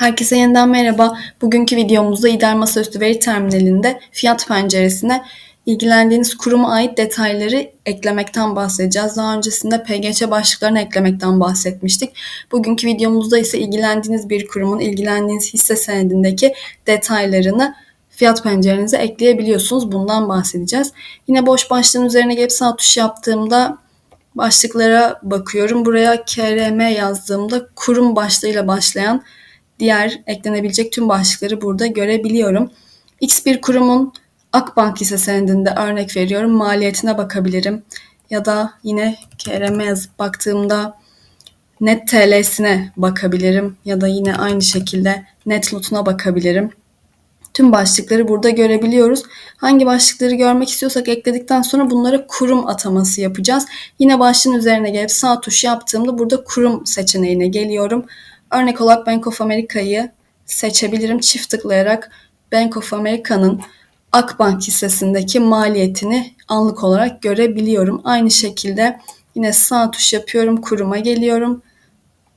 Herkese yeniden merhaba. Bugünkü videomuzda İder Masaüstü Veri Terminalinde fiyat penceresine ilgilendiğiniz kuruma ait detayları eklemekten bahsedeceğiz. Daha öncesinde PGÇ başlıklarını eklemekten bahsetmiştik. Bugünkü videomuzda ise ilgilendiğiniz bir kurumun ilgilendiğiniz hisse senedindeki detaylarını fiyat pencerenize ekleyebiliyorsunuz. Bundan bahsedeceğiz. Yine boş başlığın üzerine gelip sağ tuş yaptığımda başlıklara bakıyorum. Buraya KRM yazdığımda kurum başlığıyla başlayan diğer eklenebilecek tüm başlıkları burada görebiliyorum. X bir kurumun Akbank hisse senedinde örnek veriyorum maliyetine bakabilirim. Ya da yine KRM yazıp baktığımda net TL'sine bakabilirim. Ya da yine aynı şekilde net lotuna bakabilirim. Tüm başlıkları burada görebiliyoruz. Hangi başlıkları görmek istiyorsak ekledikten sonra bunlara kurum ataması yapacağız. Yine başlığın üzerine gelip sağ tuş yaptığımda burada kurum seçeneğine geliyorum. Örnek olarak Bank of America'yı seçebilirim. Çift tıklayarak Bank of America'nın Akbank hissesindeki maliyetini anlık olarak görebiliyorum. Aynı şekilde yine sağ tuş yapıyorum, kuruma geliyorum.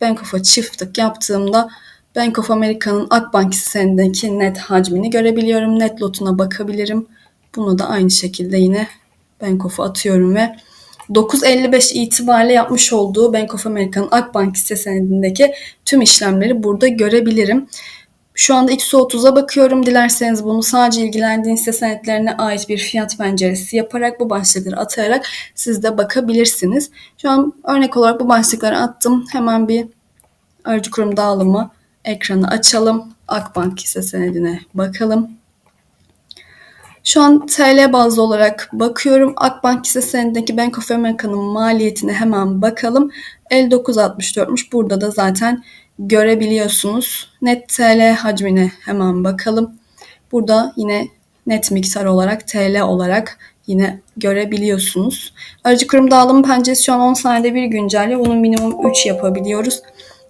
Bank of'a çift tık yaptığımda Bank of America'nın Akbank hissesindeki net hacmini görebiliyorum. Net lotuna bakabilirim. Bunu da aynı şekilde yine Bank of'a atıyorum ve 9.55 itibariyle yapmış olduğu Bank of America'nın Akbank hisse senedindeki tüm işlemleri burada görebilirim. Şu anda XO30'a bakıyorum. Dilerseniz bunu sadece ilgilendiğiniz hisse senetlerine ait bir fiyat penceresi yaparak bu başlıkları atayarak siz de bakabilirsiniz. Şu an örnek olarak bu başlıkları attım. Hemen bir aracı kurum dağılımı ekranı açalım. Akbank hisse senedine bakalım. Şu an TL bazlı olarak bakıyorum. Akbank hisse senedindeki Bank of America'nın maliyetine hemen bakalım. 59.64'müş. Burada da zaten görebiliyorsunuz. Net TL hacmine hemen bakalım. Burada yine net miktar olarak TL olarak yine görebiliyorsunuz. Aracı kurum dağılım penceresi şu an 10 saniyede bir güncelliyor. Bunun minimum 3 yapabiliyoruz.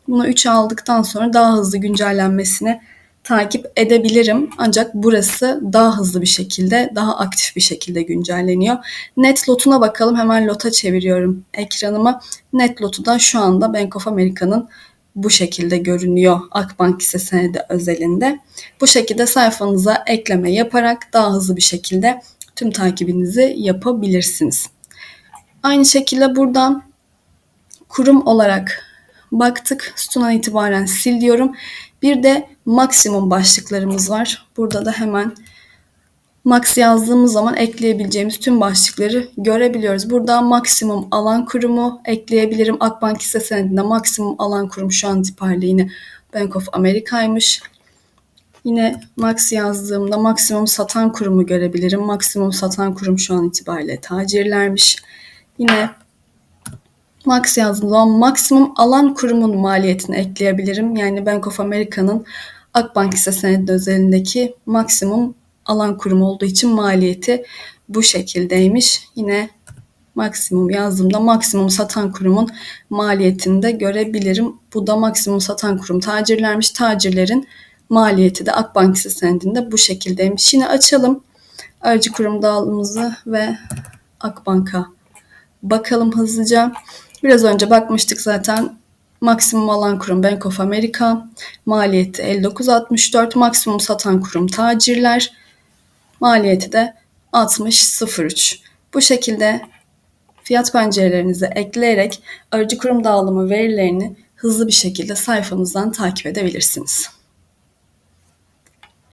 Bunu 3 aldıktan sonra daha hızlı güncellenmesini takip edebilirim. Ancak burası daha hızlı bir şekilde, daha aktif bir şekilde güncelleniyor. Net lotuna bakalım. Hemen lota çeviriyorum ekranıma. Net lotu da şu anda Bank of America'nın bu şekilde görünüyor Akbank hisse senedi özelinde. Bu şekilde sayfanıza ekleme yaparak daha hızlı bir şekilde tüm takibinizi yapabilirsiniz. Aynı şekilde buradan kurum olarak baktık. Sütundan itibaren sil diyorum. Bir de maksimum başlıklarımız var. Burada da hemen max yazdığımız zaman ekleyebileceğimiz tüm başlıkları görebiliyoruz. Burada maksimum alan kurumu ekleyebilirim. Akbank hisse senedinde maksimum alan kurumu şu an itibariyle yine Bank of America'ymış. Yine max yazdığımda maksimum satan kurumu görebilirim. Maksimum satan kurum şu an itibariyle tacirlermiş. Yine Max yazdığım zaman maksimum alan kurumun maliyetini ekleyebilirim. Yani Bank of America'nın Akbank hisse senedi özelindeki maksimum alan kurumu olduğu için maliyeti bu şekildeymiş. Yine maksimum yazdığımda maksimum satan kurumun maliyetini de görebilirim. Bu da maksimum satan kurum tacirlermiş. Tacirlerin maliyeti de Akbank hisse senedinde bu şekildeymiş. Yine açalım aracı kurum dağılımımızı ve Akbank'a bakalım hızlıca. Biraz önce bakmıştık zaten. Maksimum alan kurum Bank of America. Maliyeti 59.64. Maksimum satan kurum tacirler. Maliyeti de 60.03. Bu şekilde fiyat pencerelerinize ekleyerek aracı kurum dağılımı verilerini hızlı bir şekilde sayfanızdan takip edebilirsiniz.